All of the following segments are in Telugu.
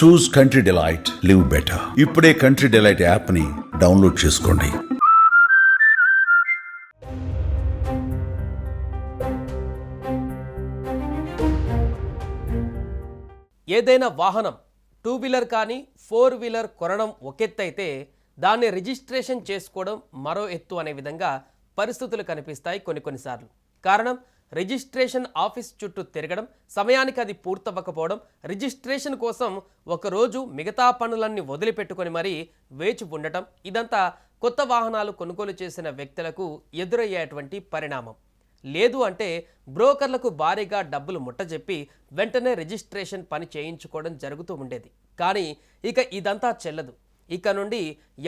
Choose Country Delight live better ఇప్పుడే కంట్రీ డిలైట్ యాప్ని డౌన్లోడ్ చేసుకోండి. ఏదైనా వాహనం టూ వీలర్ కానీ ఫోర్ వీలర్ కొనడం ఒకెత్తైతే దాన్ని రిజిస్ట్రేషన్ చేసుకోవడం మరో ఎత్తు అనే విధంగా పరిస్థితులు కనిపిస్తాయి కొన్ని కొన్నిసార్లు కారణం రిజిస్ట్రేషన్ ఆఫీస్ చుట్టూ తిరగడం సమయానికి అది పూర్తవ్వకపోవడం రిజిస్ట్రేషన్ కోసం ఒకరోజు మిగతా పనులన్నీ వదిలిపెట్టుకొని మరీ వేచి ఉండటం ఇదంతా కొత్త వాహనాలు కొనుగోలు చేసిన వ్యక్తులకు ఎదురయ్యేటువంటి పరిణామం. లేదు అంటే బ్రోకర్లకు భారీగా డబ్బులు ముట్టజెప్పి వెంటనే రిజిస్ట్రేషన్ పని చేయించుకోవడం జరుగుతూ ఉండేది. కానీ ఇక ఇదంతా చెల్లదు. ఇక నుండి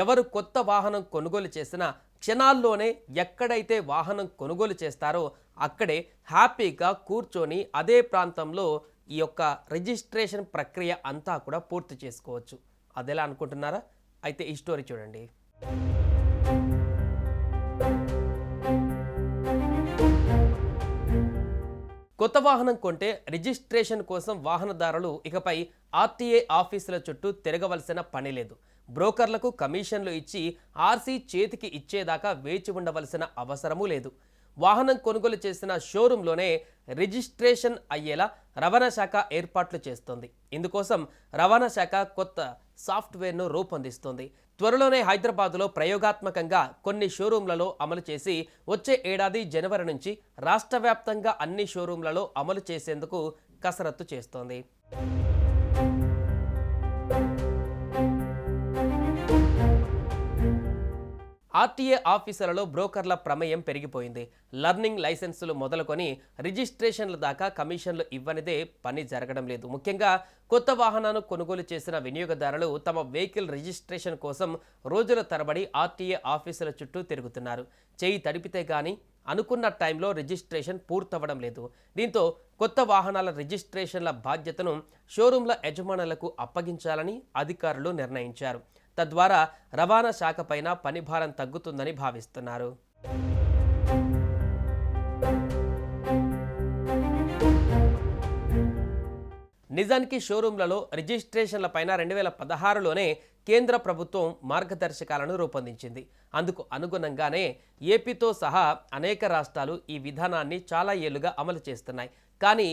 ఎవరు కొత్త వాహనం కొనుగోలు చేసినా క్షణాల్లోనే ఎక్కడైతే వాహనం కొనుగోలు చేస్తారో అక్కడే హ్యాపీగా కూర్చొని అదే ప్రాంతంలో ఈ యొక్క రిజిస్ట్రేషన్ ప్రక్రియ అంతా కూడా పూర్తి చేసుకోవచ్చు. అదెలా అనుకుంటున్నారా? అయితే ఈ స్టోరీ చూడండి. కొత్త వాహనం కొంటే రిజిస్ట్రేషన్ కోసం వాహనదారులు ఇకపై ఆర్టీఏ ఆఫీసుల చుట్టూ తిరగవలసిన పని లేదు. బ్రోకర్లకు కమిషన్లు ఇచ్చి ఆర్సీ చేతికి ఇచ్చేదాకా వేచి ఉండవలసిన అవసరమూ లేదు. వాహనం కొనుగోలు చేసిన షోరూంలోనే రిజిస్ట్రేషన్ అయ్యేలా రవాణా శాఖ ఏర్పాట్లు చేస్తోంది. ఇందుకోసం రవాణా శాఖ కొత్త సాఫ్ట్వేర్ను రూపొందిస్తోంది. త్వరలోనే హైదరాబాద్లో ప్రయోగాత్మకంగా కొన్ని షోరూంలలో అమలు చేసి వచ్చే ఏడాది జనవరి నుంచి రాష్ట్ర అన్ని షోరూంలలో అమలు చేసేందుకు కసరత్తు చేస్తోంది. ఆర్టీఏ ఆఫీసులలో బ్రోకర్ల ప్రమేయం పెరిగిపోయింది. లర్నింగ్ లైసెన్సులు మొదలుకొని రిజిస్ట్రేషన్ల దాకా కమిషన్లు ఇవ్వనిదే పని జరగడం లేదు. ముఖ్యంగా కొత్త వాహనాన్ని కొనుగోలు చేసిన వినియోగదారులు తమ వెహికల్ రిజిస్ట్రేషన్ కోసం రోజుల తరబడి ఆర్టీఏ ఆఫీసుల చుట్టూ తిరుగుతున్నారు. చేయి తడిపితే కానీ అనుకున్న టైంలో రిజిస్ట్రేషన్ పూర్తవ్వడం లేదు. దీంతో కొత్త వాహనాల రిజిస్ట్రేషన్ల బాధ్యతను షోరూంల యజమానులకు అప్పగించాలని అధికారులు నిర్ణయించారు. తద్వారా రవాణా శాఖపైన పనిభారం తగ్గుతుందని భావిస్తున్నారు. నిజానికి షోరూంలలో రిజిస్ట్రేషన్ల పైన రెండు వేల పదహారులోనే కేంద్ర ప్రభుత్వం మార్గదర్శకాలను రూపొందించింది. అందుకు అనుగుణంగానే ఏపీతో సహా అనేక రాష్ట్రాలు ఈ విధానాన్ని చాలా ఏళ్ళుగా అమలు చేస్తున్నాయి. కానీ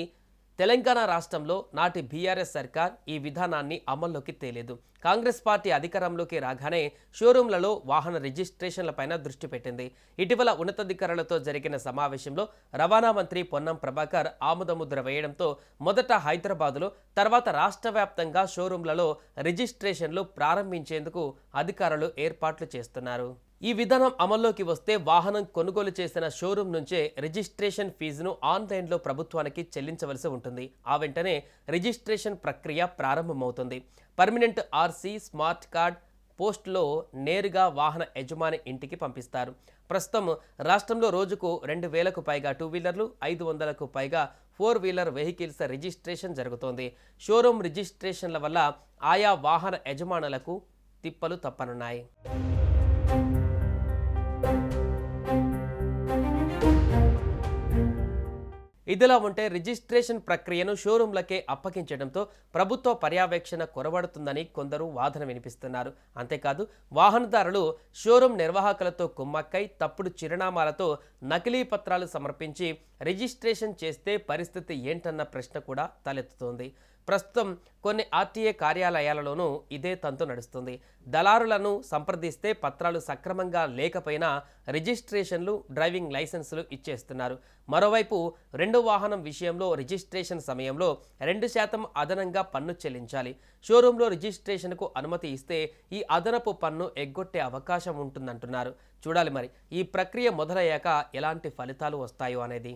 తెలంగాణ రాష్ట్రంలో నాటి బీఆర్ఎస్ సర్కార్ ఈ విధానాన్ని అమల్లోకి తేలేదు. కాంగ్రెస్ పార్టీ అధికారంలోకి రాగానే షోరూంలలో వాహన రిజిస్ట్రేషన్లపైన దృష్టి పెట్టింది. ఇటీవల ఉన్నతాధికారులతో జరిగిన సమావేశంలో రవాణా మంత్రి పొన్నం ప్రభాకర్ ఆముదముద్ర వేయడంతో మొదట హైదరాబాదులో తర్వాత రాష్ట్ర వ్యాప్తంగా షోరూంలలో రిజిస్ట్రేషన్లు ప్రారంభించేందుకు అధికారులు ఏర్పాట్లు చేస్తున్నారు. ఈ విధానం అమల్లోకి వస్తే వాహనం కొనుగోలు చేసిన షోరూం నుంచే రిజిస్ట్రేషన్ ఫీజును ఆన్లైన్లో ప్రభుత్వానికి చెల్లించవలసి ఉంటుంది. ఆ వెంటనే రిజిస్ట్రేషన్ ప్రక్రియ ప్రారంభమవుతుంది. పర్మనెంట్ ఆర్సీ స్మార్ట్ కార్డ్ పోస్ట్లో నేరుగా వాహన యజమాని ఇంటికి పంపిస్తారు. ప్రస్తుతం రాష్ట్రంలో రోజుకు రెండు వేలకు పైగా టూ వీలర్లు ఐదు వందలకు పైగా ఫోర్ వీలర్ వెహికల్స్ రిజిస్ట్రేషన్ జరుగుతోంది. షోరూమ్ రిజిస్ట్రేషన్ల వల్ల ఆయా వాహన యజమానులకు తిప్పలు తప్పనున్నాయి. ఇదిలా ఉంటే రిజిస్ట్రేషన్ ప్రక్రియను షోరూంలకే అప్పగించడంతో ప్రభుత్వ పర్యవేక్షణ కొరబడుతుందని కొందరు వాదన వినిపిస్తున్నారు. అంతేకాదు వాహనదారులు షోరూం నిర్వాహకులతో కుమ్మక్కై తప్పుడు చిరునామాలతో నకిలీ పత్రాలు సమర్పించి రిజిస్ట్రేషన్ చేస్తే పరిస్థితి ఏంటన్న ప్రశ్న కూడా తలెత్తుతోంది. ప్రస్తుతం కొన్ని ఆర్టీఏ కార్యాలయాలలోనూ ఇదే తంతు నడుస్తుంది. దళారులను సంప్రదిస్తే పత్రాలు సక్రమంగా లేకపోయినా రిజిస్ట్రేషన్లు డ్రైవింగ్ లైసెన్సులు ఇచ్చేస్తున్నారు. మరోవైపు రెండు వాహనం విషయంలో రిజిస్ట్రేషన్ సమయంలో రెండు శాతం అదనంగా పన్ను చెల్లించాలి. షోరూంలో రిజిస్ట్రేషన్కు అనుమతి ఇస్తే ఈ అదనపు పన్ను ఎగ్గొట్టే అవకాశం ఉంటుందంటున్నారు. చూడాలి మరి ఈ ప్రక్రియ మొదలయ్యాక ఎలాంటి ఫలితాలు వస్తాయో అనేది.